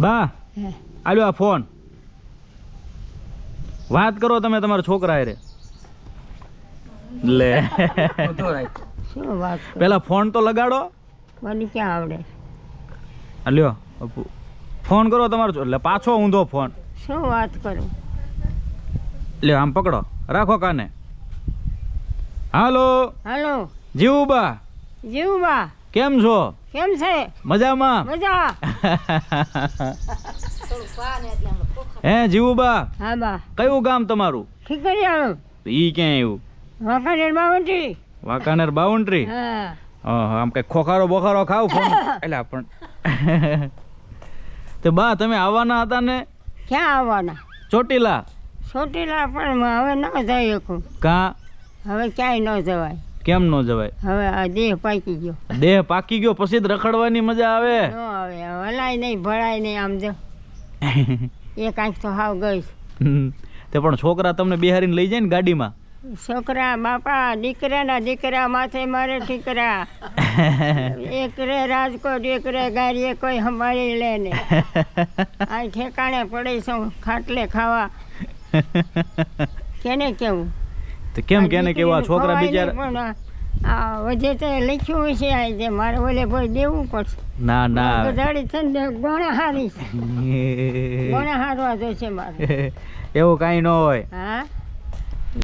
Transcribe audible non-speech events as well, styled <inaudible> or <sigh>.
બા આલ્યો આ ફોન. વાત કરો તમે તમારા છોકરા રે. લે. પેલા ફોન તો લગાડો. મને ક્યાં આવડે? આલ્યો ફોન કરો તમારો એટલે પાછો ઊંધો ફોન. શું વાત કરો? લ્યો આમ પકડો. રાખો કાને. હાલો. હાલો. જીવુબા. જીવુબા. કેમ છો? કેમ છે? મજામાં? મજા. હે જીવુબા હા બા. કયું ગામ તમારું? ઠીકરિયાળું ઈ ક્યાં આવ્યું વાંકાનેર બાઉન્ડ્રી વાંકાનેર બાઉન્ડ્રી હા. હા આમ કઈ ખોખારો બોખારો ખાવ ફોન? <coughs> એટલે પણ <laughs> તો બા તમે આવવાના હતા ને? ક્યાં આવવાના? ચોટીલા? ચોટીલા પણ હવે ન જઈ શકું કા? હવે ક્યાંય ન જવાય. કેમ ન જવાય? હવે આ દેહ પાકી ગયો. દેહ પાકી ગયો પછી રખડવાની મજા આવે? નો આવે હલાય નહીં ભળાય નહીં આમ જો. <laughs> એ કાંઈક તો હાવ ગઈ. તે પણ છોકરા તમને બિહારીને લઈ જાય ને ગાડીમાં? છોકરા બાપા દીકરાના દીકરા માથે મારે ઠીકરા. <laughs> એક રે રાજકોટ એક રે ગાડીએ કોઈ સંભાળી લે ને. <laughs> આ ઠેકાણે પડી છું ખાટલે ખાવા. કેને કેવું? તો કેમ કેને કેવા દીકરીને છોકરા બિચારા વજે તે લખ્યું છે આ જે મારે ઓલે ભાઈ દેવું પડશે. ના ના. ગધાડી ને ગોણા હારી છે. <laughs> ગોણા હારવા જોઈશે મારે. <laughs> એવું કાંઈ ન હોય. હા?